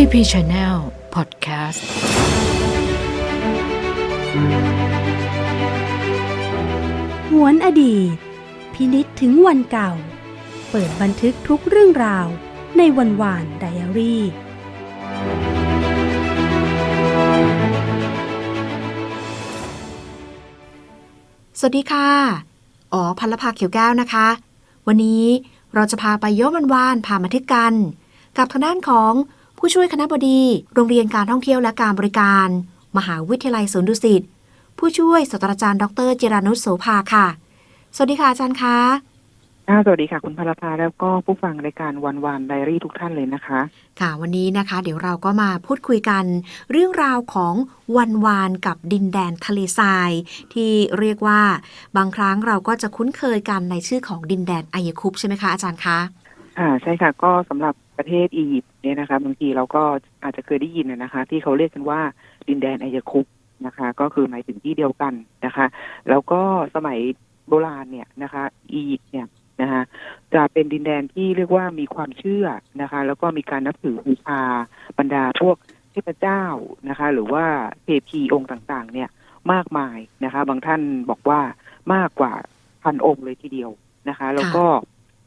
TP Channel Podcast หวนอดีต พินิษถึงวันเก่า เปิดบันทึกทุกเรื่องราวในวันวานไดอารี่ สวัสดีค่ะ อ๋อพันละภาเขียวแก้วนะคะ วันนี้เราจะพาไปย้อนวันวานผ่ามาทึกกัน กับทางด้านของ ผู้ช่วยคณะบดี โรงเรียนการท่องเที่ยวและการบริการ มหาวิทยาลัยสวนดุสิตผู้ช่วยศาสตราจารย์ดรจิรานุชโสภาค่ะ สวัสดีค่ะอาจารย์คะค่ะสวัสดีค่ะ คุณพลภาแล้วก็ผู้ฟังรายการวันวานไดอารี่ทุกท่านเลยนะคะ ค่ะวันนี้นะคะ เดี๋ยวเราก็มาพูดคุยกัน เรื่องราวของวันวานกับดินแดนทะเลทราย ที่เรียกว่าบางครั้งเราก็จะคุ้นเคยกันในชื่อของดินแดนไอยคุปใช่ไหมคะอาจารย์คะค่ะใช่ค่ะ ก็สำหรับ ประเทศอียิปต์เนี่ยนะคะบางทีเราก็อาจจะเคยได้ยินนะคะ ที่เขาเรียกกันว่าดินแดนไอยคุปนะคะ ก็คือหมายถึงที่เดียวกันนะคะ แล้วก็สมัยโบราณเนี่ยนะคะ อียิปต์เนี่ยนะคะจะเป็นดินแดนที่เรียกว่ามีความเชื่อนะคะ แล้วก็มีการนับถือบูชาบรรดาพวกเทพเจ้านะคะ หรือว่าเทพีองค์ต่างๆ เนี่ยมากมายนะคะ บางท่านบอกว่ามากกว่าพันองค์เลยทีเดียวนะคะ แล้วก็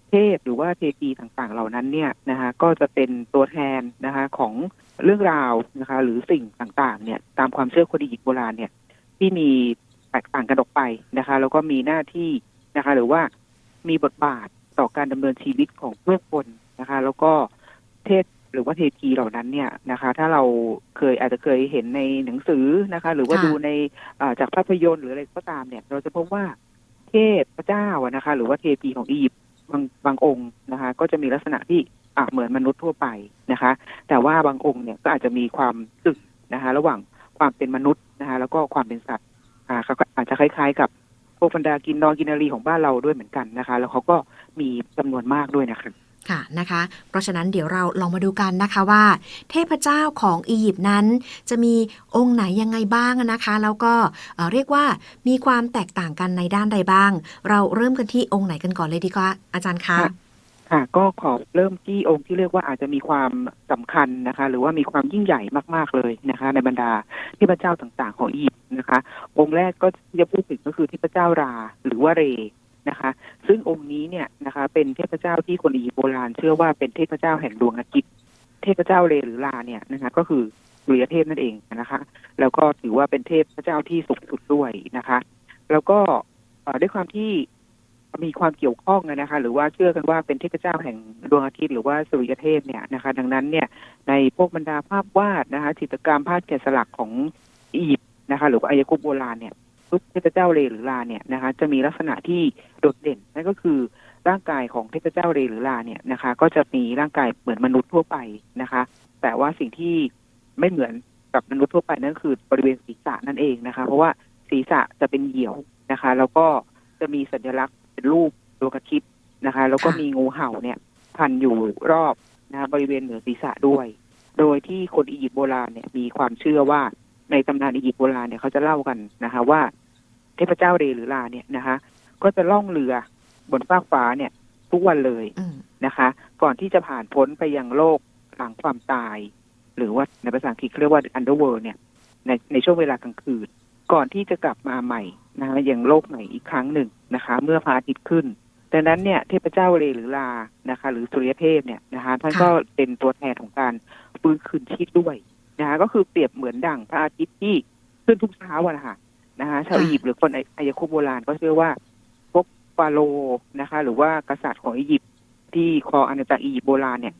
เทพหรือว่าเทพีต่างๆ เหล่านั้นเนี่ยนะคะก็จะเป็นตัวแทนนะคะของเรื่องราวนะคะ หรือสิ่งต่างๆ เนี่ยตามความเชื่อคนอียิปต์โบราณเนี่ยที่มีแตกต่างกันออกไปนะคะ แล้วก็มีหน้าที่นะคะ หรือว่ามีบทบาทต่อการดำเนินชีวิตของผู้คนนะคะ แล้วก็เทพหรือว่าเทพีเหล่านั้นเนี่ยนะคะ ถ้าเราเคยอาจจะเคยเห็นในหนังสือนะคะ หรือว่าค่ะดูในอ่าจากภาพยนตร์หรืออะไรก็ตามเนี่ย เราจะพบว่าเทพเจ้าอะนะคะ หรือว่าเทพีของอียิปต์ บางบางองค์นะคะ ก็จะมีลักษณะที่อะเหมือนมนุษย์ทั่วไปนะคะ แต่ว่าบางองค์เนี่ยก็อาจจะมีความตึกนะคะ ระหว่างความเป็นมนุษย์นะคะ แล้วก็ความเป็นสัตว์อ่าเขาก็อาจจะคล้าย ๆ กับพวกบรรดากินนอนกินนารีของบ้านเราด้วยเหมือนกันนะคะ แล้วเขาก็มีจำนวนมากด้วยนะคะ ค่ะนะคะ เพราะฉะนั้นเดี๋ยวเราลองมาดูกันนะคะว่า เทพเจ้าของอียิปต์นั้น จะมีองค์ไหนยังไงบ้างนะคะ แล้วก็เอ่อเรียกว่ามีความแตกต่างกันในด้านใดบ้าง เราเริ่มกันที่องค์ไหนกันก่อนเลยดีกว่าอาจารย์คะค่ะก็ขอเริ่มที่องค์ที่เรียกว่าอาจจะมีความสำคัญนะคะ หรือว่ามีความยิ่งใหญ่มาก ๆเลยนะคะ ในบรรดาเทพเจ้าต่างๆ ของอียิปต์นะคะ องค์แรกก็ที่จะพูดถึงก็คือเทพเจ้าราหรือว่าเร นะคะ ซึ่งองค์นี้เนี่ยนะคะเป็นเทพเจ้าที่คนอียิปต์โบราณ เชื่อว่าเป็นเทพเจ้าแห่งดวงอาทิตย์เทพเจ้าเรหรือราเนี่ยนะคะก็คือสุริยเทพนั่นเองนะคะ แล้วก็ถือว่าเป็นเทพเจ้าที่สูงสุดด้วยนะคะ แล้วก็ด้วยความที่มีความเกี่ยวข้องนะคะ หรือว่าเชื่อกันว่าเป็นเทพเจ้าแห่งดวงอาทิตย์หรือว่าสุริยเทพเนี่ยนะคะ ดังนั้นเนี่ยในพวกบรรดาภาพวาดนะคะจิตรกรรมภาพแกะสลักของอียิปต์นะคะ หรือว่าอายคุปโบราณเนี่ย รูปเทพเจ้าเรหรือลาเนี่ยนะคะ จะมีลักษณะที่โดดเด่นนั่นก็คือร่างกายของเทพเจ้าเรหรือลาเนี่ยนะคะ ก็จะมีร่างกายเหมือนมนุษย์ทั่วไปนะคะ แต่ว่าสิ่งที่ไม่เหมือนกับมนุษย์ทั่วไปนั่นคือบริเวณศีรษะนั่นเองนะคะ เพราะว่าศีรษะจะเป็นเหี่ยวนะคะ แล้วก็จะมีสัญลักษณ์เป็นรูปดวงอาทิตย์นะคะ แล้วก็มีงูเห่าเนี่ย พันอยู่รอบนะะบริเวณเหนือศีรษะด้วย โดยที่คนอียิปต์โบราณเนี่ยมีความเชื่อว่าในตำนานอียิปต์โบราณเนี่ยเขาจะเล่ากันนะคะ ว่า เทพเจ้าเรหรือลาเนี่ยนะคะ ก็จะล่องเรือบนฟากฟ้าเนี่ย ทุกวันเลยอืมนะคะ ก่อนที่จะผ่านพ้นไปยังโลกหลังความตาย หรือว่าในภาษาอังกฤษเขาเรียกว่า underworld เนี่ย ในในช่วงเวลากลางคืน ก่อนที่จะกลับมาใหม่นะคะยังโลกใหม่อีกครั้งหนึ่งนะคะ เมื่อพระอาทิตย์ขึ้นดังนั้นเนี่ยเทพเจ้าเรหรือลานะคะ หรือสุริยเทพเนี่ยนะคะท่านค่ะก็เป็นตัวแทนของการฟื้นคืนชีพด้วยนะคะก็คือเปรียบเหมือนดั่งพระอาทิตย์ที่ขึ้นทุกเช้าอะนะคะ นะคะชาวอียิปต์หรือคนอายคุปต์โบราณก็เชื่อว่าพวกฟาโรห์นะคะ หรือว่ากษัตริย์ของอียิปต์ที่ครองอาณาจักรอียิปต์โบราณเนี่ย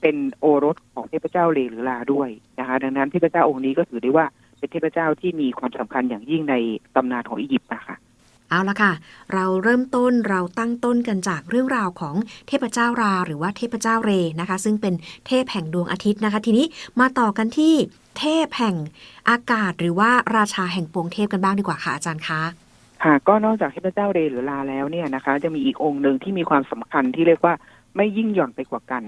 เป็นโอรสของเทพเจ้าเรหรือลาด้วยนะคะ ดังนั้นเทพเจ้าองค์นี้ก็ถือได้ว่าเป็นเทพเจ้าที่มีความสำคัญอย่างยิ่งในตำนานของอียิปต์นะคะเอาละค่ะ เราเริ่มต้นเราตั้งต้นกันจากเรื่องราวของเทพเจ้าราหรือว่าเทพเจ้าเรนะคะ ซึ่งเป็นเทพแห่งดวงอาทิตย์นะคะ ทีนี้มาต่อกันที่ เทพแห่งอากาศ หรือว่าราชาแห่งปวงเทพกันบ้างดีกว่าค่ะอาจารย์คะค่ะก็นอกจากเทพเจ้าเรหรือลาแล้วเนี่ยนะคะจะมีอีกองค์หนึ่งที่มีความสำคัญที่เรียกว่าไม่ยิ่งหย่อนไปกว่ากัน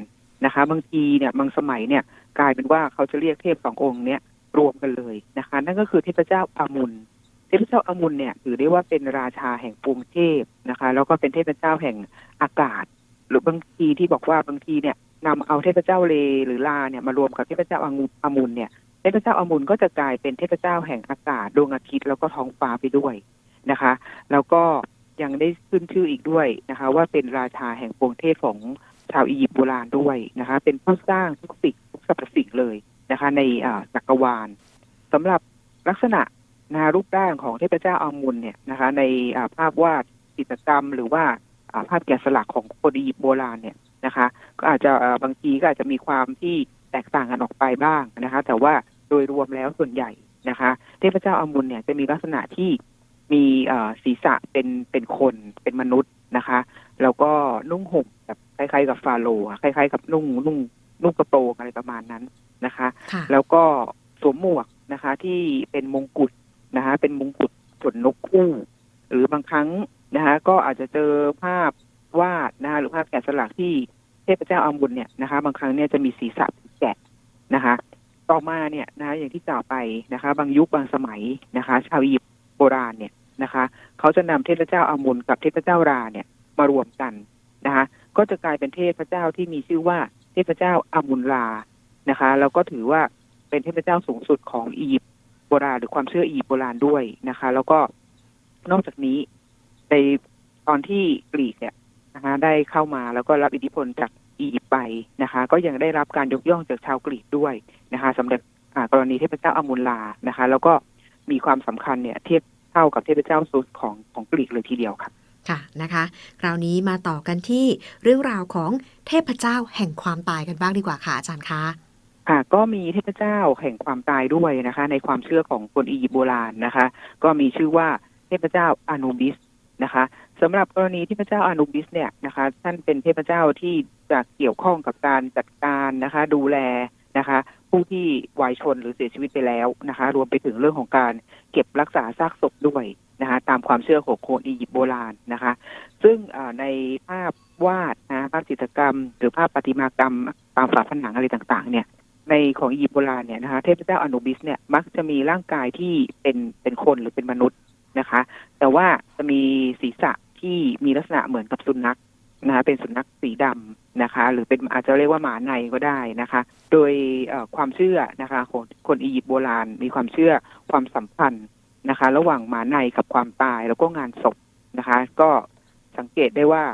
นะคะ บางทีเนี่ยบางสมัยเนี่ยกลายเป็นว่าเขาจะเรียกเทพสององค์เนี่ยรวมกันเลยนะคะ นั่นก็คือเทพเจ้าอามุนเทพเจ้าอามุนเนี่ยถือได้ว่าเป็นราชาแห่งปวงเทพนะคะ แล้วก็เป็นเทพเจ้าแห่งอากาศ หรือบางทีที่บอกว่าบางทีเนี่ยนำเอาเทพเจ้าเลหรือลาเนี่ยมารวมกับเทพเจ้าอางูอามุนเนี่ย เทพเจ้าอามุนก็จะกลายเป็นเทพเจ้าแห่งอากาศดวงอาทิตย์แล้วก็ท้องฟ้าไปด้วยนะคะ แล้วก็ยังได้ขึ้นชื่ออีกด้วยนะคะ ว่าเป็นราชาแห่งปวงเทพของชาวอียิปต์โบราณด้วยนะคะ เป็นผู้สร้างทุกสิ่งทุกสรรพสิ่งเลยนะคะ ในจักรวาลสำหรับลักษณะนะรูปร่างของเทพเจ้าอามุนเนี่ยนะคะ ในภาพวาดจิตกรรมหรือว่าภาพแกะสลักของคนอียิปต์โบราณเนี่ยนะคะ ก็อาจจะบางทีก็อาจจะมีความที่แตกต่างกันออกไปบ้างนะคะ แต่ว่า โดยรวมแล้วส่วนใหญ่นะคะ เทพเจ้าอามุนเนี่ยจะมีลักษณะที่มีเอ่อศีรษะเป็นเป็นคนเป็นมนุษย์นะคะ แล้วก็นุ่งห่มแบบคล้ายๆ กับฟาโรห์อะคล้าย ๆ กับนุ่งนุ่งนุ่งกระโปรงอะไรประมาณนั้นนะคะค่ะแล้วก็สวมหมวกนะคะ ที่เป็นมงกุฎนะคะ เป็นมงกุฎขนนกคู่ หรือบางครั้งนะคะ ก็อาจจะเจอภาพวาดนะคะหรือภาพแกะสลักที่เทพเจ้าอามุนเนี่ยนะคะ บางครั้งเนี่ยจะมีศีรษะเป็นแกะนะคะ ต่อมาเนี่ยนะคะอย่างที่กล่าวไปนะคะ บางยุคบางสมัยนะคะ ชาวอียิปต์โบราณเนี่ยนะคะเขาจะนำเทพเจ้าอามุนกับเทพเจ้าราเนี่ยมารวมกันนะคะ ก็จะกลายเป็นเทพเจ้าที่มีชื่อว่าเทพเจ้าอามุนรานะคะ แล้วก็ถือว่าเป็นเทพเจ้าสูงสุดของอียิปต์โบราณหรือความเชื่ออียิปต์โบราณด้วยนะคะ แล้วก็นอกจากนี้ในตอนที่กรีกเนี่ยนะคะได้เข้ามาแล้วก็รับอิทธิพลจาก อียิปต์ไปนะคะ ก็ยังได้รับการยกย่องจากชาวกรีกด้วยนะคะสำหรับอ่ากรณีเทพเจ้าอามุนลานะคะ แล้วก็มีความสำคัญเนี่ยเทียบเท่ากับเทพเจ้าซุสของของกรีกเลยทีเดียวค่ะค่ะนะคะ คราวนี้มาต่อกันที่เรื่องราวของเทพเจ้าแห่งความตายกันบ้างดีกว่าค่ะอาจารย์คะค่ะก็มีเทพเจ้าแห่งความตายด้วยนะคะ ในความเชื่อของคนอียิปต์โบราณนะคะ ก็มีชื่อว่าเทพเจ้าอานูบิสนะคะ สำหรับกรณีเทพระเจ้าอานูบิสเนี่ยนะคะท่านเป็นเทพเจ้าที่จะเกี่ยวข้องกับการจัดการนะคะ ดูแลนะคะ ผู้ที่วายชนหรือเสียชีวิตไปแล้วนะคะ รวมไปถึงเรื่องของการเก็บรักษาซากศพด้วยนะคะ ตามความเชื่อของคนอียิปต์โบราณนะคะ ซึ่งในภาพวาดนะภาพจิตรกรรม หรือภาพประติมากรรมตามฝาผนังอะไรต่างๆ เนี่ยในของอียิปต์โบราณเนี่ยนะคะเทพเจ้าอนุบิสเนี่ยมักจะมีร่างกายที่เป็นเป็นคนหรือเป็นมนุษย์ นะคะ แต่ว่าจะมีศีรษะที่มีลักษณะเหมือนกับสุนัขนะคะเป็นสุนัขสีดำนะคะ หรือเป็นอาจจะเรียกว่าหมาในก็ได้นะคะ โดยความเชื่อนะคะของคนอียิปต์โบราณมีความเชื่อความสัมพันธ์นะคะ ระหว่างหมาในกับความตายแล้วก็งานศพนะคะ ก็สังเกตได้ว่า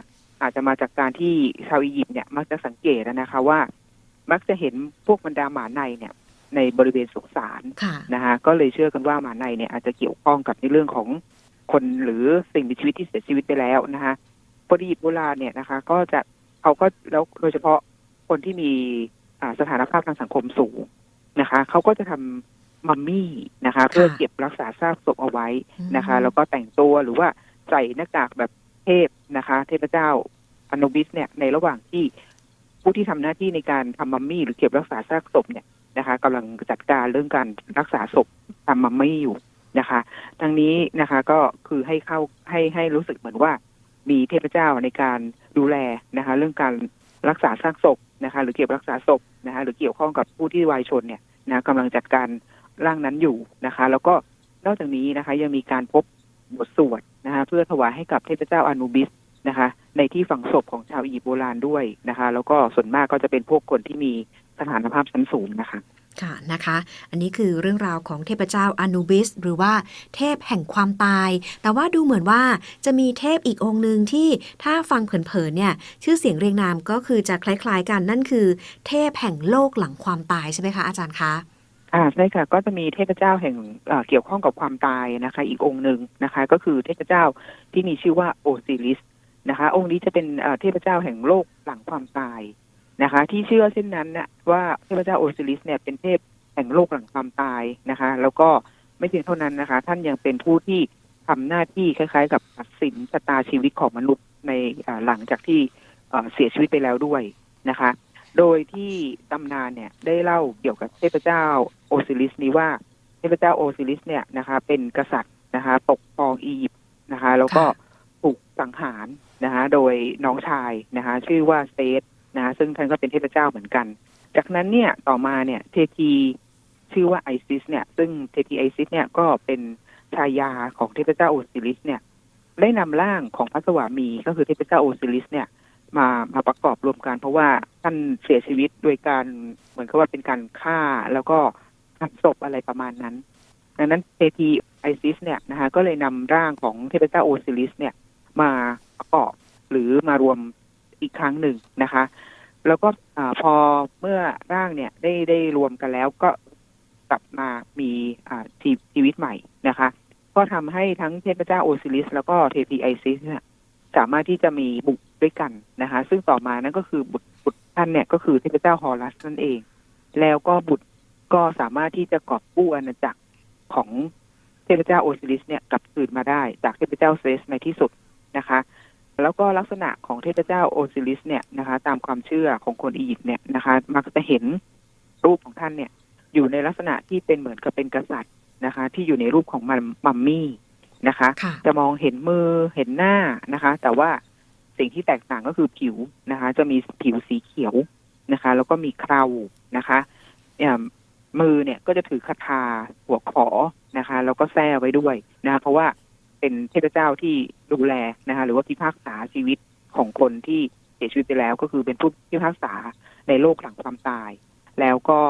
อาจจะมาจากการที่ชาวอียิปต์เนี่ยมักจะสังเกตนะคะว่า มักจะเห็นพวกบรรดาหมาในเนี่ย ในบริเวณสุสานค่ะนะคะก็เลยเชื่อกันว่าหมาในเนี่ยอาจจะเกี่ยวข้องกับในเรื่องของคนหรือสิ่งมีชีวิตที่เสียชีวิตไปแล้วนะคะพอดีโบราณเนี่ยนะคะ ก็จะเขาก็แล้วโดยเฉพาะคนที่มีอ่าสถานภาพทางสังคมสูงนะคะเขาก็จะทำมัมมี่นะคะ เพื่อเก็บรักษาซากศพเอาไว้นะคะ แล้วก็แต่งตัวหรือว่าใส่หน้ากากแบบเทพนะคะ เทพเจ้าอนุบิสเนี่ยในระหว่างที่ผู้ที่ทำหน้าที่ในการทำมัมมี่หรือเก็บรักษาซากศพเนี่ย นะคะกำลังจัดการเรื่องการรักษาศพทำมัมมี่อยู่นะคะทางนี้นะคะก็คือให้เข้าให้ให้รู้สึกเหมือนว่ามีเทพเจ้าในการดูแลนะคะ เรื่องการรักษาซากศพนะคะ หรือเก็บรักษาศพนะคะ หรือเกี่ยวข้องกับผู้ที่วายชนเนี่ยนะกำลังจัดการร่างนั้นอยู่นะคะ แล้วก็นอกจากนี้นะคะ ยังมีการพบบทสวดนะคะ เพื่อถวายให้กับเทพเจ้าอนูบิสนะคะ ในที่ฝังศพของชาวอียิปต์โบราณด้วยนะคะ แล้วก็ส่วนมากก็จะเป็นพวกคนที่มีสถานภาพชั้นสูงนะคะ ค่ะนะคะ อันนี้คือเรื่องราวของเทพเจ้าอนูบิส หรือว่าเทพแห่งความตาย แต่ว่าดูเหมือนว่าจะมีเทพอีกองค์หนึ่งที่ถ้าฟังเผินๆเนี่ยชื่อเสียงเรียงนามก็คือจะคล้ายๆกันนั่นคือ เทพแห่งโลกหลังความตายใช่ไหมคะอาจารย์คะอ่าใช่ค่ะก็จะมีเทพเจ้าแห่งเกี่ยวข้องกับความตายนะคะ อีกองค์หนึ่งนะคะ ก็คือเทพเจ้าที่มีชื่อว่าโอซิริสนะคะ องค์นี้จะเป็นเทพเจ้าแห่งโลกหลังความตาย นะคะ ที่เชื่อเช่นนั้นนะว่าเทพเจ้าโอซิริสเนี่ยเป็นเทพแห่งโลกหลังความตายนะคะ แล้วก็ไม่เพียงเท่านั้นนะคะ ท่านยังเป็นผู้ที่ทำหน้าที่คล้ายๆ กับตัดสินชะตาชีวิตของมนุษย์ในอ่าหลังจากที่เอ่อเสียชีวิตไปแล้วด้วยนะคะ โดยที่ตำนานเนี่ยได้เล่าเกี่ยวกับเทพเจ้าโอซิริสนี้ว่าเทพเจ้าโอซิริสเนี่ยนะคะ เป็นกษัตริย์นะคะปกครองอียิปต์นะคะ แล้วก็ค่ะถูกสังหารนะคะ โดยน้องชายนะคะ ชื่อว่าเซต นะซึ่งท่านก็เป็นเทพเจ้าเหมือนกัน จากนั้นเนี่ยต่อมาเนี่ยเททีชื่อว่าไอซิสเนี่ย ซึ่งเททีไอซิสเนี่ยก็เป็นชายาของเทพเจ้าโอซิริสเนี่ย ได้นำร่างของพระสวามีก็คือเทพเจ้าโอซิริสเนี่ยมามาประกอบรวมกันเพราะว่าท่านเสียชีวิตโดยการเหมือนกับว่าเป็นการฆ่าแล้วก็หักศพอะไรประมาณนั้น ดังนั้นเทพีไอซิสเนี่ยนะคะก็เลยนำร่างของเทพเจ้าโอซิริสเนี่ย มาประกอบหรือมารวม อีกครั้งหนึ่งนะคะ แล้วก็อพอเมื่อร่างเนี่ยได้ได้รวมกันแล้วก็กลับมามีอ่าชีชีวิตใหม่นะคะ ก็ทำให้ทั้งเทพเจ้าโอซิริส แล้วก็เทพีไอซิสเนี่ยสามารถที่จะมีบุตรด้วยกันนะคะ ซึ่งต่อมานั่นก็คือบุตรบุตรท่านเนี่ยก็คือเทพเจ้าฮอรัสนั่นเอง แล้วก็บุตรก็สามารถที่จะกอบกู้อาณาจักรของเทพเจ้าโอซิริสเนี่ยกลับคืนมาได้จากเทพเจ้าเซสในที่สุดนะคะ แล้วก็ลักษณะของเทพเจ้าโอซิริสเนี่ยนะคะ ตามความเชื่อของคนอียิปต์เนี่ยนะคะ มักจะเห็นรูปของท่านเนี่ย อยู่ในลักษณะที่เป็นเหมือนกับเป็นกษัตริย์นะคะ ที่อยู่ในรูปของมัมมัมมี่นะคะค่ะจะมองเห็นมือเห็นหน้านะคะ แต่ว่าสิ่งที่แตกต่างก็คือผิวนะคะ จะมีผิวสีเขียวนะคะ แล้วก็มีเครานะคะเอิ่มมือเนี่ยก็จะถือคาถาหัวขอนะคะ แล้วก็แส้ไว้ด้วยนะคะเพราะว่า เป็นเทพเจ้าที่ดูแลนะคะหรือว่าพิพากษาชีวิตของคนที่เสียชีวิตไปแล้ว ก็คือเป็นผู้พิพากษาในโลกหลังความตาย แล้วก็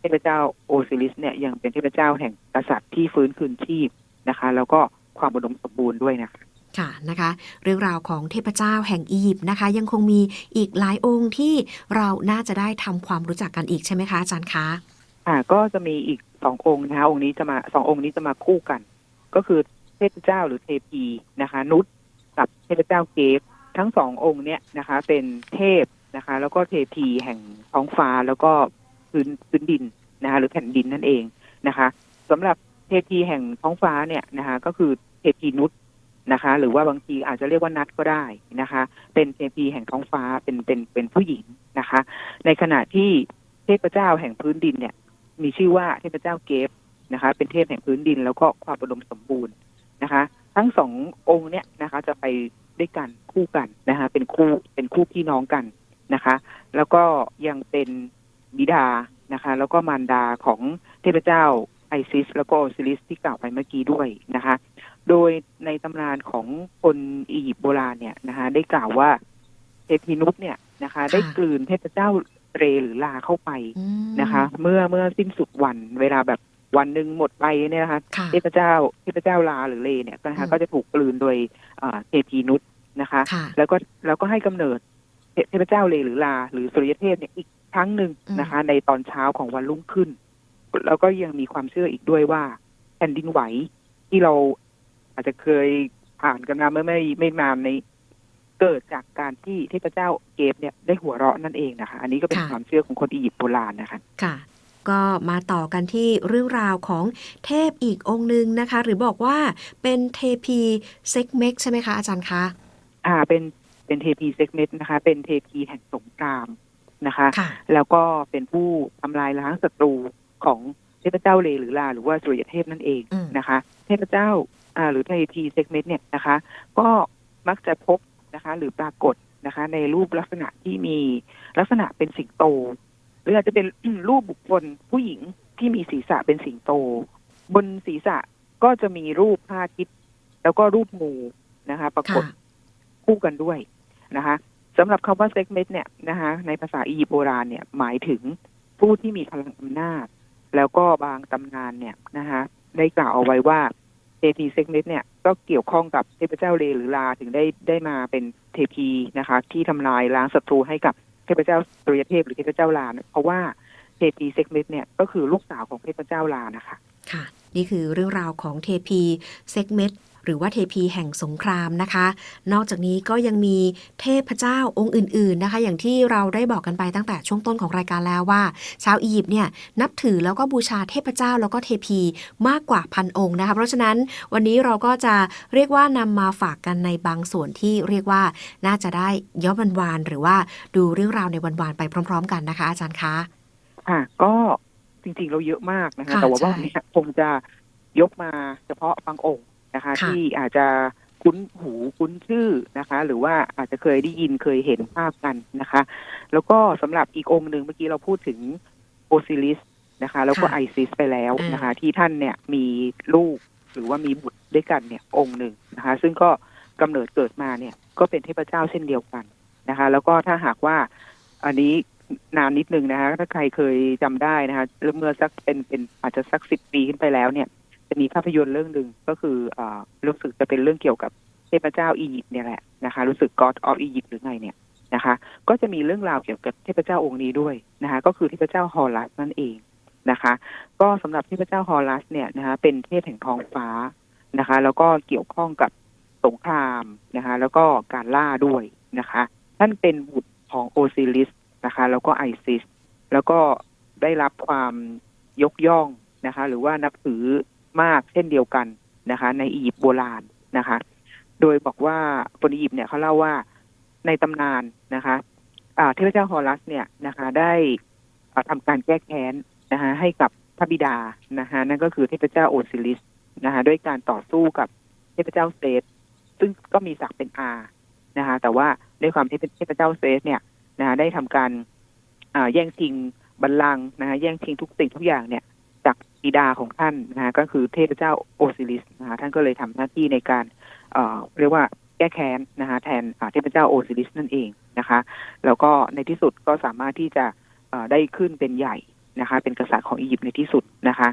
เทพเจ้าโอซิริสเนี่ยยังเป็นเทพเจ้าแห่งกษัตริย์ที่ฟื้นคืนชีพนะคะ แล้วก็ความอุดมสมบูรณ์ด้วยนะคะค่ะนะคะเรื่องราวของเทพเจ้าแห่งอียิปต์นะคะ ยังคงมีอีกหลายองค์ที่เราน่าจะได้ทำความรู้จักกันอีกใช่ไหมคะอาจารย์คะอ่าก็จะมีอีกสององค์นะคะองค์นี้จะมาสององค์นี้จะมาคู่กัน ก็คือ เทพเจ้าหรือเทพีนะคะ นุชกับเทพเจ้าเกฟทั้งสององค์เนี่ยนะคะ เป็นเทพนะคะ แล้วก็เทพีแห่งท้องฟ้าแล้วก็พื้นพื้นดินนะคะหรือแผ่นดินนั่นเองนะคะสำหรับเทพีแห่งท้องฟ้าเนี่ยนะคะ ก็คือเทพีนุชนะคะ หรือว่าบางทีอาจจะเรียกว่านัดก็ได้นะคะ เป็นเทพีแห่งท้องฟ้าเป็นเป็นเป็นผู้หญิงนะคะ ในขณะที่เทพเจ้าแห่งพื้นดินเนี่ย มีชื่อว่าเทพเจ้าเกฟนะคะ เป็นเทพแห่งพื้นดิน แล้วก็ความอุดมสมบูรณ์ นะคะ ทั้งสององค์เนี่ยนะคะ จะไปด้วยกันคู่กันนะคะ เป็นคู่เป็นคู่พี่น้องกันนะคะ แล้วก็ยังเป็นบิดานะคะ แล้วก็มารดาของเทพเจ้าไอซิส แล้วก็โอซิริสที่กล่าวไปเมื่อกี้ด้วยนะคะ โดยในตำนานของคนอียิปต์โบราณเนี่ยนะคะ ได้กล่าวว่าเทพีนุสเนี่ยนะคะ ได้กลืนเทพเจ้าเรหรือลาเข้าไปอืมนะคะ เมื่อเมื่อสิ้นสุดวันเวลาแบบ วันหนึ่งหมดไปเนี่ยนะคะค่ะเทพเจ้าเทพเจ้าลาหรือเลเนี่ยนะคะอืมก็จะถูกกลืนโดยเอ่อเทพีนุษนะคะค่ะแล้วก็แล้วก็ให้กำเนิดเทเทพเจ้าเลหรือลา หรือสุริยเทพเนี่ยอีกครั้งหนึ่งนะคะ ในตอนเช้าของวันรุ่งขึ้น แล้วก็ยังมีความเชื่ออีกด้วยว่าแผ่นดินไหวที่เราอาจจะเคยผ่านกันมาเมื่อไม่ไม่นานในเกิดจากการที่เทพเจ้าเกฟเนี่ยได้หัวเราะนั่นเองนะคะ อันนี้ก็เป็นความเชื่อของคนอียิปต์โบราณนะคะ ค่ะ ก็มาต่อกันที่เรื่องราวของเทพอีกองค์หนึ่งนะคะ หรือบอกว่าเป็นเทพีเซ็กเม็กใช่ไหมคะอาจารย์คะอ่าเป็นเป็นเทพีเซกเมตนะคะ เป็นเทพีแห่งสงครามนะคะค่ะแล้วก็เป็นผู้ทำลายล้างศัตรูของเทพเจ้าเลหรือลา หรือว่าสุริยเทพนั่นเองอืมนะคะ เทพเจ้าอ่าหรือเทพีเซกเมตเนี่ยนะคะ ก็มักจะพบนะคะ หรือปรากฏนะคะ ในรูปลักษณะที่มีลักษณะเป็นสิงโตห รืออาจจะเป็นรูปบุคคลผู้หญิงที่มีศีรษะเป็นสิงโต บนศีรษะก็จะมีรูปพระอาทิตย์แล้วก็รูปงูนะคะ ปรากฏค่ะคู่กันด้วยนะคะสำหรับคำว่าเซกเมตเนี่ยนะคะในภาษาอียิปต์โบราณเนี่ยหมายถึงผู้ที่มีพลังอำนาจ แล้วก็บางตำนานเนี่ยนะคะได้กล่าวเอาไว้ว่าเทพีเซกเมตเนี่ยก็เกี่ยวข้องกับเทพเจ้าเลหรือลาถึงได้ได้มาเป็นเทพีนะคะ ที่ทำลายล้างศัตรูให้กับ เทพเจ้าสุริยเทพหรือเทพเจ้าลาเนี่ยเพราะว่าเทพีเซกเมตเนี่ยก็คือลูกสาวของเทพเจ้าลานะคะ ค่ะ นี่คือเรื่องราวของเทพีเซ็กเม็ด หรือว่าเทพีแห่งสงครามนะคะ นอกจากนี้ก็ยังมีเทพเจ้าองค์อื่น ๆนะคะ อย่างที่เราได้บอกกันไปตั้งแต่ช่วงต้นของรายการแล้วว่า ชาวอียิปต์เนี่ยนับถือแล้วก็บูชาเทพเจ้าแล้วก็เทพีมากกว่าพันองค์นะคะ เพราะฉะนั้นวันนี้เราก็จะเรียกว่านำมาฝากกันในบางส่วนที่เรียกว่าน่าจะได้ย้อนวันวานๆหรือว่าดูเรื่องราวในวันวานๆไปพร้อม ๆ กันนะคะ อาจารย์คะค่ะก็จริงๆเราเยอะมากนะคะค่ะแต่ว่าใช่วันนี้คงจะยกมาเฉพาะบางองค์ นะคะค่ะที่อาจจะคุ้นหูคุ้นชื่อนะคะ หรือว่าอาจจะเคยได้ยินเคยเห็นภาพกันนะคะ แล้วก็สำหรับอีกองค์หนึ่งเมื่อกี้เราพูดถึงโอซิลิสนะคะ แล้วก็ค่ะไอซิสไปแล้วนะคะอ่าที่ท่านเนี่ยมีลูกหรือว่ามีบุตรด้วยกันเนี่ยองค์หนึ่งนะคะ ซึ่งก็กำเนิดเกิดมาเนี่ยก็เป็นเทพเจ้าเช่นเดียวกันนะคะ แล้วก็ถ้าหากว่าอันนี้นานนิดนึงนะคะ ถ้าใครเคยจำได้นะคะเมื่อสักเป็นเป็นอาจจะสักสิบปีขึ้นไปแล้วเนี่ยจะ มีภาพยนตร์เรื่องหนึ่งก็คืออ่ารู้สึกจะเป็นเรื่องเกี่ยวกับเทพเจ้าอียิปต์เนี่ยแหละนะคะ รู้สึก God of Egypt หรือไงเนี่ยนะคะ ก็จะมีเรื่องราวเกี่ยวกับเทพเจ้าองค์นี้ด้วยนะคะ ก็คือเทพเจ้าฮอลัสนั่นเองนะคะ ก็สำหรับเทพเจ้าฮอลัสเนี่ยนะคะ เป็นเทพแห่งท้องฟ้านะคะ แล้วก็เกี่ยวข้องกับสงครามนะคะ แล้วก็การล่าด้วยนะคะ ท่านเป็นบุตรของโอซิริสนะคะ แล้วก็ไอซิส แล้วก็ได้รับความยกย่องนะคะ หรือว่านับถือ มากเช่นเดียวกันนะคะ ในอียิปต์โบราณนะคะ โดยบอกว่าคนอียิปต์เนี่ยเขาเล่าว่าในตำนานนะคะเทพเจ้าฮอรัสเนี่ยนะคะ ได้อ่าทำการแก้แค้นนะคะให้กับพระบิดานะคะนั่นก็คือเทพเจ้าโอซิริสนะคะด้วยการต่อสู้กับเทพเจ้าเซธซึ่งก็มีศักดิ์เป็นอานะคะ แต่ว่าด้วยความที่เทพเจ้าเซธเนี่ยนะคะได้ทำการแย่งชิงบัลลังก์นะคะแย่งชิงทุกสิ่งทุกอย่างเนี่ย บิดาของท่านนะคะก็คือเทพเจ้าโอซิริสนะคะท่านก็เลยทำหน้าที่ในการเอ่อเรียกว่าแก้แค้นนะคะแทนเทพเจ้าโอซิริสนั่นเองนะคะ แล้วก็ในที่สุดก็สามารถที่จะเอ่อได้ขึ้นเป็นใหญ่นะคะ เป็นกษัตริย์ของอียิปต์ในที่สุดนะคะ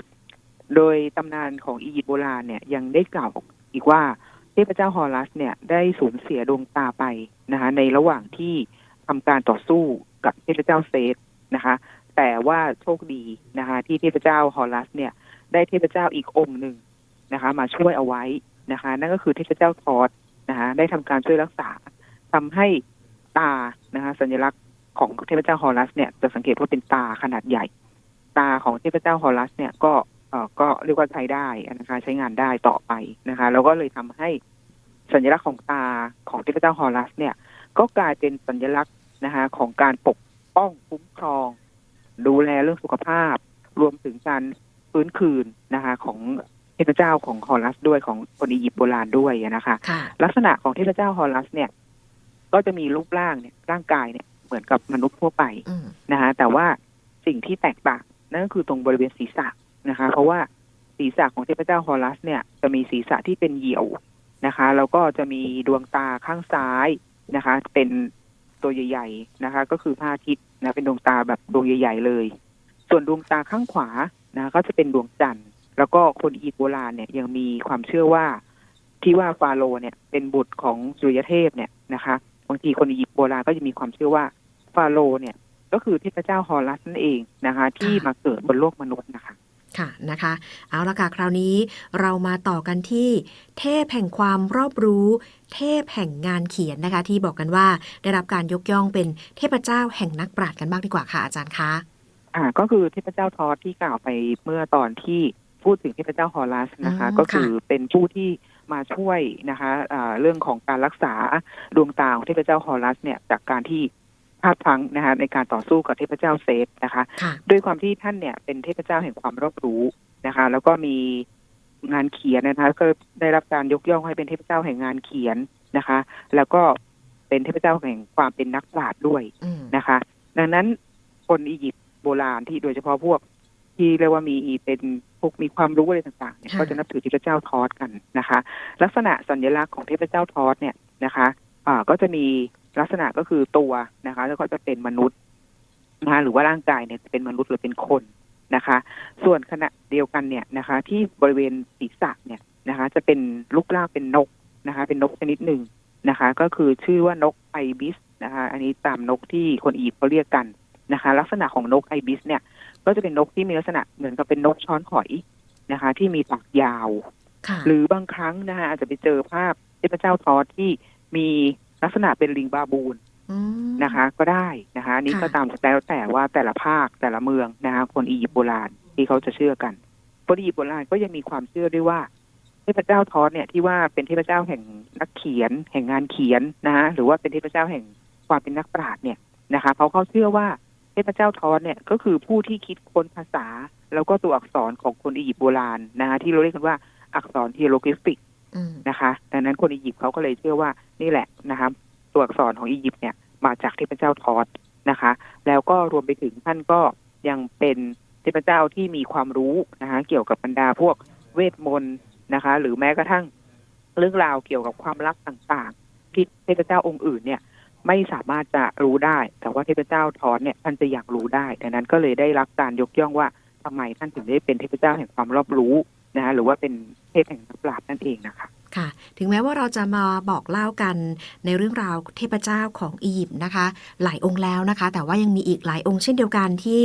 โดยตำนานของอียิปต์โบราณเนี่ยยังได้กล่าวอีกว่าเทพเจ้าฮอรัสเนี่ยได้สูญเสียดวงตาไปนะคะในระหว่างที่ทำการต่อสู้กับเทพเจ้าเซธนะคะ แต่ว่าโชคดีนะคะที่เทพเจ้าฮอรัสเนี่ย ได้เทพเจ้าอีกองค์หนึ่งนะคะ มาช่วยเอาไว้นะคะ นั่นก็คือเทพเจ้าทอสนะคะได้ทำการช่วยรักษาทำให้ตานะคะ สัญลักษณ์ของเทพเจ้าฮอรัสเนี่ยจะสังเกตว่าเป็นตาขนาดใหญ่ ตาของเทพเจ้าฮอรัสเนี่ยก็เออก็เรียกว่าใช้ได้นะคะ ใช้งานได้ต่อไปนะคะแล้วก็เลยทำให้สัญลักษณ์ของตาของเทพเจ้าฮอรัสเนี่ย ก็กลายเป็นสัญลักษณ์นะคะของการปกป้องคุ้มครอง ดูแลเรื่องสุขภาพ รวมถึงการฟื้นคืนนะคะ ของเทพเจ้าของฮอรัสด้วยของคนอียิปต์โบราณด้วยนะคะค่ะลักษณะของเทพเจ้าฮอรัสเนี่ย ก็จะมีรูปร่างเนี่ยร่างกายเนี่ยเหมือนกับมนุษย์ทั่วไปอืมนะคะแต่ว่าสิ่งที่แตกต่างนั่นก็คือตรงบริเวณศีรษะนะคะ เพราะว่าศีรษะของเทพเจ้าฮอรัสเนี่ยจะมีศีรษะที่เป็นเหยี่ยวนะคะ แล้วก็จะมีดวงตาข้างซ้ายนะคะ เป็นตัวใหญ่ ๆนะคะ ก็คือพระอาทิตย์ นะเป็นดวงตาแบบดวงใหญ่ ๆ เลย ส่วนดวงตาข้างขวานะก็จะเป็นดวงจันทร์แล้วก็คนอียิปต์โบราณเนี่ยยังมีความเชื่อว่าที่ว่าฟาโรห์เนี่ยเป็นบุตรของสุริยเทพเนี่ยนะคะบางทีคนอียิปต์โบราณก็จะมีความเชื่อว่าฟาโรห์เนี่ย ก็คือเทพเจ้าฮอรัสนั่นเองนะคะ ที่มาเกิดบนโลกมนุษย์นะคะ ค่ะนะคะ เอาละค่ะ คราวนี้เรามาต่อกันที่เทพแห่งความรอบรู้ เทพแห่งงานเขียนนะคะ ที่บอกกันว่าได้รับการยกย่องเป็นเทพเจ้าแห่งนักปราชญ์กันบ้างดีกว่าค่ะอาจารย์คะอ่าก็คือเทพเจ้าทอสที่กล่าวไปเมื่อตอนที่พูดถึงเทพเจ้าฮอรัสนะคะอืมก็คือค่ะเป็นผู้ที่มาช่วยนะคะอ่าเรื่องของการรักษาดวงตาของเทพเจ้าฮอรัสเนี่ยจากการที่ พลาดพลั้งนะคะในการต่อสู้กับเทพเจ้าเซธนะคะค่ะด้วยความที่ท่านเนี่ยเป็นเทพเจ้าแห่งความรอบรู้นะคะ แล้วก็มีงานเขียนนะคะก็ได้รับการยกย่องให้เป็นเทพเจ้าแห่งงานเขียนนะคะ แล้วก็เป็นเทพเจ้าแห่งความเป็นนักปราชญ์ด้วยอืมนะคะ ดังนั้นคนอียิปต์โบราณที่โดยเฉพาะพวกที่เรียกว่ามีเป็นพวกมีความรู้อะไรต่างๆเนี่ยค่ะก็จะนับถือเทพเจ้าทอสกันนะคะ ลักษณะสัญลักษณ์ของเทพเจ้าทอสเนี่ยนะคะอ่าก็จะมี ลักษณะก็คือตัวนะคะ แล้วก็จะเป็นมนุษย์นะคะหรือว่าร่างกายเนี่ยจะเป็นมนุษย์หรือเป็นคนนะคะ ส่วนขณะเดียวกันเนี่ยนะคะ ที่บริเวณศีรษะเนี่ยนะคะ จะเป็นรูปร่างเป็นนกนะคะ เป็นนกชนิดหนึ่งนะคะ ก็คือชื่อว่านกไอบิสนะคะ อันนี้ตามนกที่คนอียิปต์เขาเรียกกันนะคะ ลักษณะของนกไอบิสเนี่ย ก็จะเป็นนกที่มีลักษณะเหมือนกับเป็นนกช้อนหอยนะคะ ที่มีปากยาวค่ะหรือบางครั้งนะคะอาจจะไปเจอภาพเทพเจ้าทอสที่มี ลักษณะเป็นลิงบาบูนอืมนะคะ ก็ได้นะคะอันนี่ค่ะก็ตามแล้วแต่ว่าแต่ละภาคแต่ละเมืองนะคะ คนอียิปต์โบราณที่เขาจะเชื่อกันคนอียิปต์โบราณก็ยังมีความเชื่อด้วยว่าเทพเจ้าทอสเนี่ยที่ว่าเป็นเทพเจ้าแห่งนักเขียน แห่งงานเขียนนะคะหรือว่าเป็นเทพเจ้าแห่งความเป็นนักปราชญ์เนี่ยนะคะเขาเขาเชื่อว่าเทพเจ้าทอสเนี่ยก็คือผู้ที่คิดค้นภาษา แล้วก็ตัวอักษรของคนอียิปต์โบราณนะคะที่เราเรียกกันว่าอักษรเฮีโรกริฟิกอืม นะคะดังนั้นคนอียิปต์เขาก็เลยเชื่อว่านี่แหละนะคะตัวอักษรของอียิปต์เนี่ยมาจากเทพเจ้าทอสนะคะ แล้วก็รวมไปถึงท่านก็ยังเป็นเทพเจ้าที่มีความรู้นะคะเกี่ยวกับบรรดาพวกเวทมนต์นะคะ หรือแม้กระทั่งเรื่องราวเกี่ยวกับความลับต่างๆ ที่เทพเจ้าองค์อื่นเนี่ยไม่สามารถจะรู้ได้ แต่ว่าเทพเจ้าทอนเนี่ยท่านจะอยากรู้ได้ดังนั้นก็เลยได้รับการยกย่องว่าทำไมท่านถึงได้เป็นเทพเจ้าแห่งความรอบรู้ นะคะหรือว่าเป็นเทพแห่งนักปราชญ์นั่นเองนะคะค่ะ ถึงแม้ว่าเราจะมาบอกเล่ากันในเรื่องราวเทพเจ้าของอียิปต์นะคะ หลายองค์แล้วนะคะ แต่ว่ายังมีอีกหลายองค์เช่นเดียวกันที่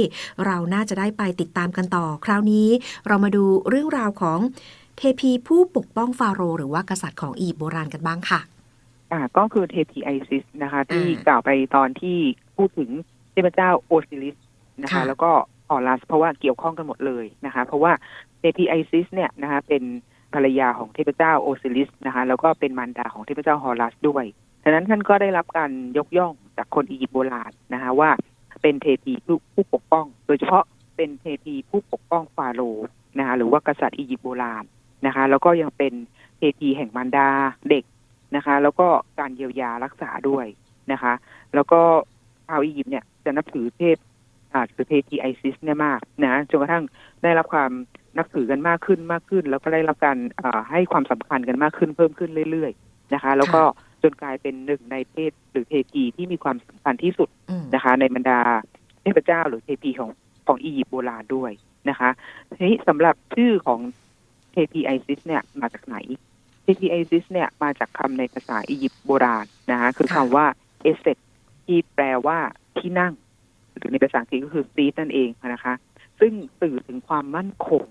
เราน่าจะได้ไปติดตามกันต่อ คราวนี้เรามาดูเรื่องราวของเทพีผู้ปกป้องฟาโรห์หรือว่ากษัตริย์ของอียิปต์โบราณกันบ้างค่ะอ่าก็คือเทพีไอซิสนะคะ ที่อ่ากล่าวไปตอนที่พูดถึงเทพเจ้าโอซิริสนะคะค่ะแล้วก็ออรัสเพราะว่าเกี่ยวข้องกันหมดเลยนะคะ เพราะว่า เทพีไอซิสเนี่ยนะคะเป็นภรรยาของเทพเจ้าโอซิริสนะคะแล้วก็เป็นมารดาของเทพเจ้าฮอรัสด้วยดังนั้นท่านก็ได้รับการยกย่องจากคนอียิปต์โบราณนะคะว่าเป็นเทพีผู้ปกป้อง โดยเฉพาะเป็นเทพีผู้ปกป้องฟาโรห์นะคะหรือว่ากษัตริย์อียิปต์โบราณนะคะแล้วก็ยังเป็นเทพีแห่งมารดาเด็กนะคะ แล้วก็การเยียวยารักษาด้วยนะคะ แล้วก็ชาวอียิปต์เนี่ยจะนับถือเทพ หรือเทพีไอซิสเนี่ยมากนะจนกระทั่งได้รับความนับถือกันมากขึ้นมากขึ้น แล้วก็ได้รับการอ่าให้ความสำคัญกันมากขึ้นเพิ่มขึ้นเรื่อยๆนะคะ แล้วก็จนกลายเป็นหนึ่งในเทพหรือเทพีที่มีความสำคัญที่สุดอืมนะคะ ในบรรดาเทพเจ้าหรือเทพีของของอียิปต์โบราณด้วยนะคะทีนี้สำหรับชื่อของเทพีไอซิสเนี่ยมาจากไหน TP Isis เนี่ยมาจากคำในภาษาอียิปต์โบราณนะคะคือค่ะคำว่า e s e t ที่แปลว่าที่นั่ง หรือในภาษาอังกฤษก็คือ seat นั่นเองนะคะ ซึ่งสื่อถึงความมั่นคง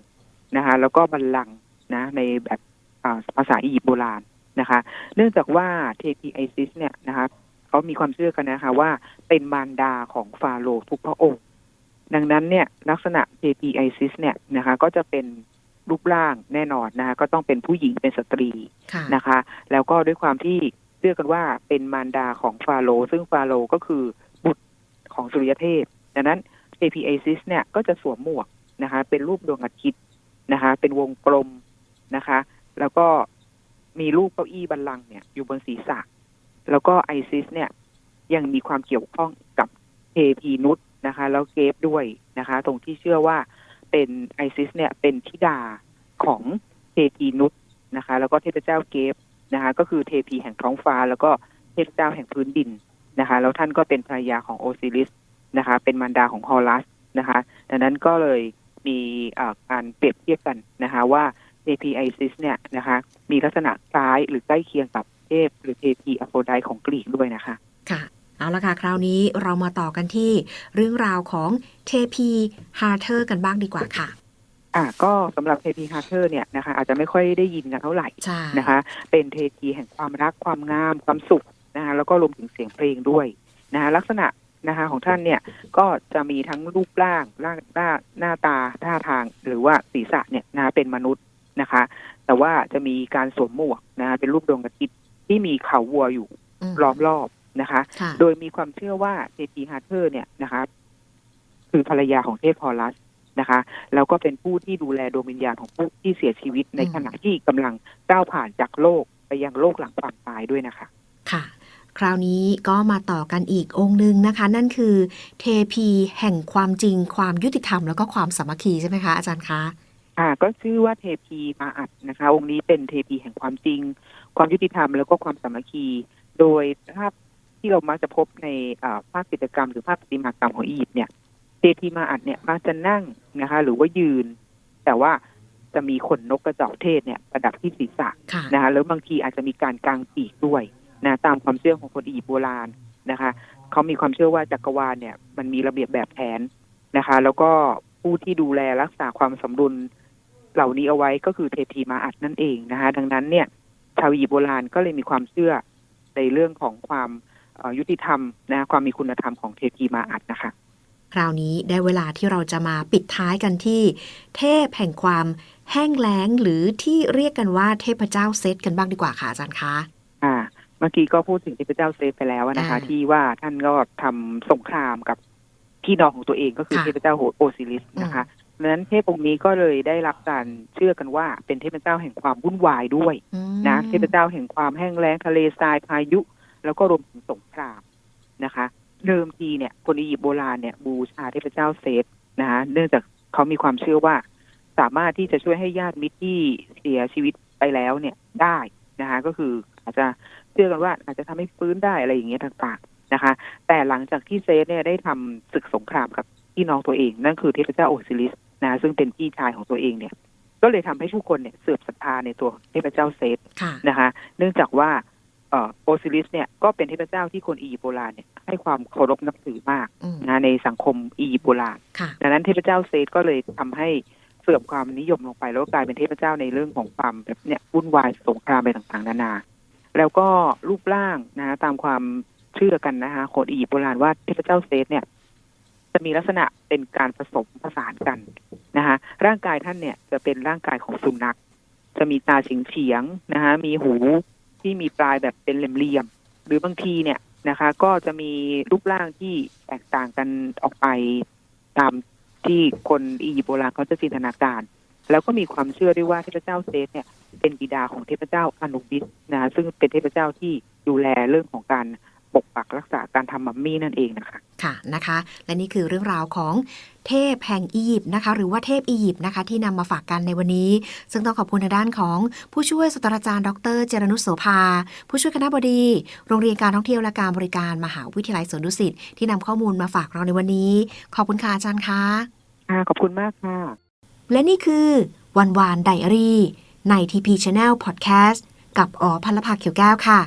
นะคะ แล้วก็บัลลังก์นะในแบบภาษาอียิปต์โบราณนะคะ เนื่องจากว่า TP Isis เนี่ยนะคะเขามีความเชื่อกันนะคะว่าเป็นมารดาของฟาโรห์ทุกพระองค์ ดังนั้นเนี่ยลักษณะ TP Isis เนี่ยนะคะ ก็จะเป็นรูปร่างแน่นอนนะคะ ก็ต้องเป็นผู้หญิงเป็นสตรีนะคะ แล้วก็ด้วยความที่เชื่อกันว่าเป็นมารดาของฟาโรห์ซึ่งฟาโรห์ก็คือ ของสุริยเทพ ดังนั้นเ p a ซิสเนี่ยก็จะสวมหมวกนะคะ เป็นรูปดวงอาทิตย์นะคะ เป็นวงกลมนะคะ แล้วก็มีรูปเก้าอี้บัลลังก์เนี่ยอยู่บนศีรษะ แล้วก็ไอซิสเนี่ยยังมีความเกี่ยวข้องกับเทพีนุษนะคะ แล้วเกฟด้วยนะคะ ตรงที่เชื่อว่าเป็นไอซิสเนี่ยเป็นธิดาของเทพีนุษนะคะ แล้วก็เทพเจ้าเกฟนะคะ ก็คือเทพีแห่งท้องฟ้า แล้วก็เทพเจ้าแห่งพื้นดิน นะคะ แล้วท่านก็เป็นภรรยาของโอซิริสนะคะ เป็นมารดาของฮอรัสนะคะ ดังนั้นก็เลยมีเอ่อการเปรียบเทียบกันนะคะว่าเทพีไอซิสเนี่ยนะคะ มีลักษณะคล้ายหรือใกล้เคียงกับเทพหรือเทพีอโฟไดของกรีกด้วยนะคะ ค่ะเอาละค่ะ คราวนี้เรามาต่อกันที่เรื่องราวของเทพีฮาร์เทอร์กันบ้างดีกว่าค่ะ อ่าก็สำหรับเทพีฮาร์เทอร์เนี่ยนะคะ อาจจะไม่ค่อยได้ยินกันเท่าไหร่ใช่นะคะ เป็นเทพีแห่งความรักความงามความสุข นะคะแล้วก็รวมถึงเสียงเพลงด้วยนะคะลักษณะนะคะของท่านเนี่ยก็จะมีทั้งรูปร่างร่างหน้าหน้าตาท่าทางหรือว่าศีรษะเนี่ยนะคะเป็นมนุษย์นะคะ แต่ว่าจะมีการสวมหมวกนะคะเป็นรูปดวงอาทิตย์ที่มีเขาวัวอยู่มล้อมรอบนะคะค่ะโดยมีความเชื่อว่าเทพีฮาร์เทอร์เนี่ยนะคะ คือภรรยาของเทพฮอรัสนะคะ แล้วก็เป็นผู้ที่ดูแลดวงวิญญาณของผู้ที่เสียชีวิตในอืมขณะที่กำลังก้าวผ่านจากโลกไปยังโลกหลังความตายด้วยนะคะ ค่ะ คราวนี้ก็มาต่อกันอีกองค์หนึ่งนะคะ นั่นคือ เทพีแห่งความจริง ความยุติธรรมแล้วก็ความสามัคคีใช่ไหมคะอาจารย์คะอ่าก็ชื่อว่าเทพีมาอัดนะคะ องค์นี้เป็นเทพีแห่งความจริง ความยุติธรรมแล้วก็ความสามัคคี โดยภาพที่เรามักจะพบในอ่าภาพกิจกรรม หรือภาพประติมากรรมของอียิปต์เนี่ยเทพีมาอัดเนี่ยมักจะนั่งนะคะ หรือว่ายืน แต่ว่าจะมีขนนกกระจอกเทศเนี่ยประดับที่ศีรษะค่ะนะคะแล้วบางทีอาจจะมีการกางปีกด้วย นะตามความเชื่อของคนอียิปต์โบราณนะคะเขามีความเชื่อว่าจักรวาลเนี่ยมันมีระเบียบแบบแผนนะคะ แล้วก็ผู้ที่ดูแลรักษาความสมดุลเหล่านี้เอาไว้ก็คือเทพีมาอัดนั่นเองนะคะ ดังนั้นเนี่ย ชาวอียิปต์โบราณก็เลยมีความเชื่อในเรื่องของความเอ่อยุติธรรมนะความมีคุณธรรมของเทพีมาอัดนะคะ คราวนี้ได้เวลาที่เราจะมาปิดท้ายกันที่ เทพแห่งความแห้งแล้งหรือที่เรียกกันว่าเทพเจ้าเซตกันบ้างดีกว่าค่ะอาจารย์คะ อ่า เมื่อกี้ก็พูดถึงเทพเจ้าเซฟไปแล้วนะคะอ่าที่ว่าท่านก็ทำสงครามกับพี่น้องของตัวเองก็คือค่ะเทพเจ้าโอซิริสนะคะดังนั้นเทพองค์นี้ก็เลยได้รับการเชื่อกันว่า เป็นเทพเจ้าแห่งความวุ่นวายด้วยอืมนะเทพเจ้าแห่งความแห้งแล้งทะเลทรายพายุ แล้วก็รวมถึงสงครามนะคะ เดิมทีเนี่ยคนอียิปต์โบราณเนี่ยบูชาเทพเจ้าเซฟนะคะเนื่องจากเขามีความเชื่อว่า สามารถที่จะช่วยให้ญาติมิตรที่เสียชีวิตไปแล้วเนี่ยได้นะคะ ก็คืออาจจะ เชื่อกันว่าอาจจะทำให้ฟื้นได้อะไรอย่างเงี้ยต่างนะคะ แต่หลังจากที่เซธเนี่ยได้ทำศึกสงครามกับพี่น้องตัวเอง นั่นคือเทพเจ้าโอซิริสนะซึ่งเป็นพี่ชายของตัวเองเนี่ย ก็เลยทำให้ผู้คนเนี่ยเสื่อมศรัทธาในตัวเทพเจ้าเซธค่ะนะคะ เนื่องจากว่าเอ่อโอซิริสเนี่ยก็เป็นเทพเจ้าที่คนอียิปต์โบราณเนี่ยให้ความเคารพนับถือมากอืมนะในสังคมอียิปต์โบราณค่ะดังนั้นเทพเจ้าเซธก็เลยทำให้เสื่อมความนิยมลงไปแล้วก็กลายเป็นเทพเจ้าในเรื่องของความแบบเนี่ยวุ่นวายสงครามไปต่างๆ นานา แล้วก็รูปร่างนะ ตามความเชื่อกันนะคะคนอียิปต์โบราณว่าเทพเจ้าเซธเนี่ย จะมีลักษณะเป็นการผสมผสานกันนะคะร่างกายท่านเนี่ยจะเป็นร่างกายของสุนัข จะมีตาเฉียงเฉียงๆนะคะมีหูที่มีปลายแบบเป็นเหลี่ยมๆหรือบางทีเนี่ยนะคะ ก็จะมีรูปร่างที่แตกต่างกันออกไปตามที่คนอียิปต์โบราณเขาจะจินตนาการ แล้วก็มีความเชื่อด้วยว่าเทพเจ้าเซธเนี่ยเป็นบิดาของเทพเจ้าอนุบิสนะซึ่งเป็นเทพเจ้าที่ดูแลเรื่องของการปกปักรักษาการทำมัมมี่นั่นเองนะคะ ค่ะนะคะ และนี่คือเรื่องราวของเทพแห่งอียิปต์นะคะ หรือว่าเทพอียิปต์นะคะ ที่นำมาฝากกันในวันนี้ ซึ่งต้องขอบคุณทางด้านของผู้ช่วยศาสตราจารย์ดร เจรนุชโสภา ผู้ช่วยคณะบดี โรงเรียนการท่องเที่ยวและการบริการมหาวิทยาลัยสวนดุสิตที่นำข้อมูลมาฝากเราในวันนี้ ขอบคุณค่ะอาจารย์คะค่ะขอบคุณมากค่ะ และนี่คือวันวานไดอารี่ ใน TP Channel Podcast กับอ๋อพันลภาเขียวแก้วค่ะ